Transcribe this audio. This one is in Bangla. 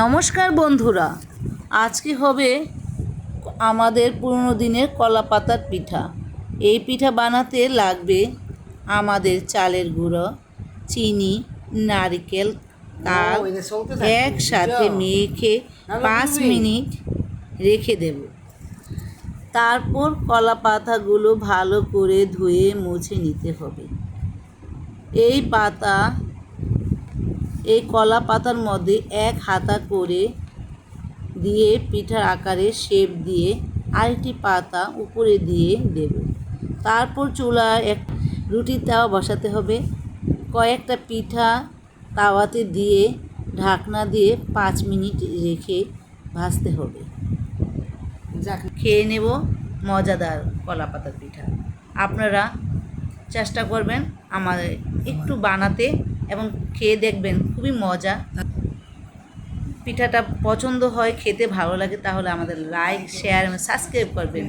নমস্কার বন্ধুরা আজকে হবে আমাদের পুরনো দিনের কলা পাতার পিঠা। এই পিঠা বানাতে লাগবে আমাদের চালের গুঁড়ো চিনি নারকেল তাল একসাথে মেখে পাঁচ মিনিট রেখে দেব। তারপর কলা পাতাগুলো ভালো করে ধুয়ে মুছে নিতে হবে। এই পাতা এই কলা পাতার মধ্যে এক হাতা করে দিয়ে পিঠার আকারে শেপ দিয়ে আরেকটি পাতা উপরে দিয়ে দেব। তারপর চুলায় এক রুটির তাওয়া বসাতে হবে। কয়েকটা পিঠা তাওয়াতে দিয়ে ঢাকনা দিয়ে পাঁচ মিনিট রেখে ভাজতে হবে। যা খেয়ে নেব মজাদার কলা পাতার পিঠা। আপনারা চেষ্টা করবেন আমাদের একটু বানাতে। এবং খেয়ে দেখবেন খুবই মজা। পিঠাটা পছন্দ হয়, খেতে ভালো লাগে, তাহলে আমাদের লাইক শেয়ার এবং সাবস্ক্রাইব করবেন।